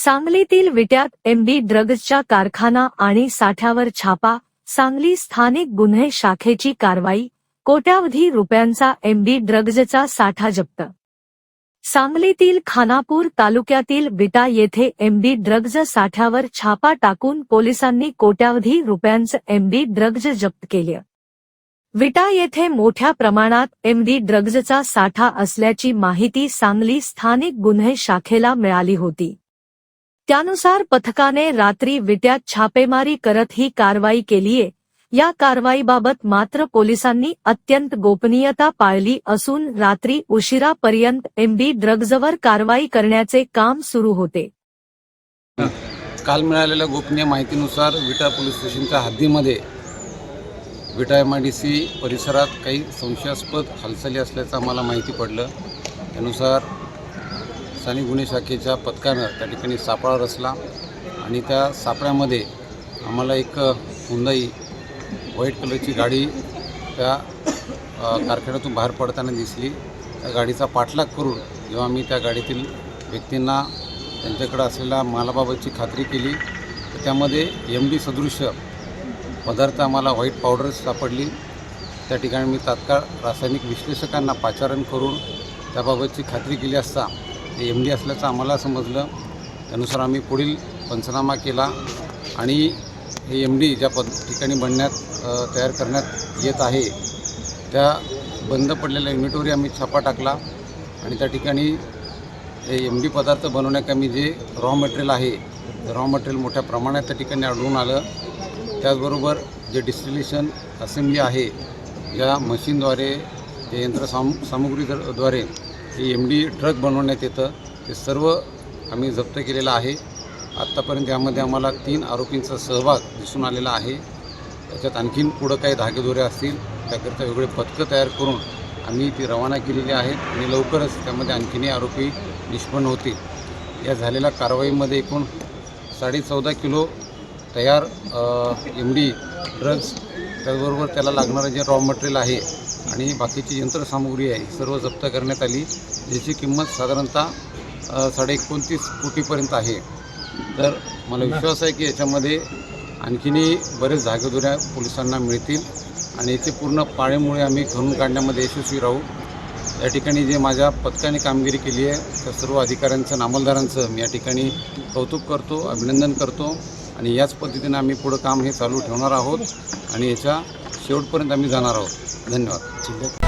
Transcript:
सांगलीतील विट्यात एमडी ड्रग्जच्या कारखाना आणि साठ्यावर छापा सांगली स्थानिक गुन्हे शाखेची कारवाई कोट्यावधी रुपयांचा एमडी ड्रग्जचा साठा जप्त. सांगलीतील खानापूर तालुक्यातील विटा येथे एमडी ड्रग्ज साठ्यावर छापा टाकून पोलिसांनी कोट्यावधी रुपयांचं एमडी ड्रग्ज जप्त केले. विटा येथे मोठ्या प्रमाणात एमडी ड्रग्जचा साठा असल्याची माहिती सांगली स्थानिक गुन्हे शाखेला मिळाली होती. त्यानुसार पथकाने रात्री विट्यात छापेमारी करत ही कारवाई केलीये. या कारवाईबाबत मात्र पोलिसांनी अत्यंत गोपनीयता पाळली असून रात्री उशिरापर्यंत एमडी ड्रग्जवर कारवाई करण्याचे काम सुरू होते. काल मिळालेल्या गोपनीय माहितीनुसार विटा पोलीस स्टेशनच्या हद्दीमध्ये Vita M I D C परिसरात काही संशयास्पद हालचाली असल्याचं आम्हाला माहिती पडलं. त्यानुसार स्थानिक गुन्हे शाखेच्या पथकानं त्या ठिकाणी सापळा रचला आणि त्या सापळ्यामध्ये आम्हाला एक हुंदाई व्हाईट कलरची गाडी त्या कारखान्यातून बाहेर पडताना दिसली. त्या गाडीचा पाठलाग करून जेव्हा मी त्या गाडीतील व्यक्तींना त्यांच्याकडे असलेल्या मालाबाबतची खात्री केली तर त्यामध्ये एम डी सदृश्य पदार्थ आम्हाला व्हाईट पावडर सापडली. त्या ठिकाणी मी तात्काळ रासायनिक विश्लेषकांना पाचारण करून त्याबाबतची खात्री केली असता ते एम डी असल्याचं आम्हाला समजलं. त्यानुसार आम्ही पुढील पंचनामा केला आणि हे एम डी ज्या पद ठिकाणी बनण्यात तयार करण्यात येत आहे त्या बंद पडलेल्या युनिटवरही आम्ही छापा टाकला आणि त्या ठिकाणी हे एम डी पदार्थ बनवण्याकमी जे रॉ मटेरियल आहे रॉ मटेरियल मोठ्या प्रमाणात त्या ठिकाणी आढळून आलं. त्याचबरोबर जे डिस्टिलेशन असेंब्ली आहे या मशीनद्वारे ते यंत्रसाम सामुग्रीद्वारे एम डी ट्रक बनवण्यात येतं. ते सर्व आम्ही जप्त केलेलं आहे. आत्तापर्यंत यामध्ये आम्हाला तीन आरोपींचा सहभाग दिसून आलेला आहे. त्याच्यात आणखीन पुढं काही धागेदोरे असतील त्याकरिता वेगळे पथकं तयार करून आम्ही ती रवाना केलेली आहेत आणि लवकरच त्यामध्ये आणखीनही आरोपी निष्पन्न होतील. या झालेल्या कारवाईमध्ये एकूण साडे चौदा किलो तयार एम डी ड्रग्स त्याचबरोबर त्याला लागणारं जे रॉ मटेरियल आहे आणि बाकीची यंत्रसामुग्री आहे सर्व जप्त करण्यात आली. ज्याची किंमत साधारणतः साडे एकोणतीस कोटीपर्यंत आहे. तर मला विश्वास आहे की याच्यामध्ये आणखीनही बरेच जागेदुऱ्या पोलिसांना मिळतील आणि याचे पूर्ण पाळेमुळे आम्ही घरून काढण्यामध्ये यशस्वी राहू. या ठिकाणी जे माझ्या पथकाने कामगिरी केली आहे त्या सर्व अधिकाऱ्यांचं नामलदारांचं मी या ठिकाणी कौतुक करतो अभिनंदन करतो. आणि याच पद्धतीने आम्ही पुढं काम हे चालू ठेवणार आहोत आणि याच्या शेवटपर्यंत आम्ही जाणार आहोत. धन्यवाद.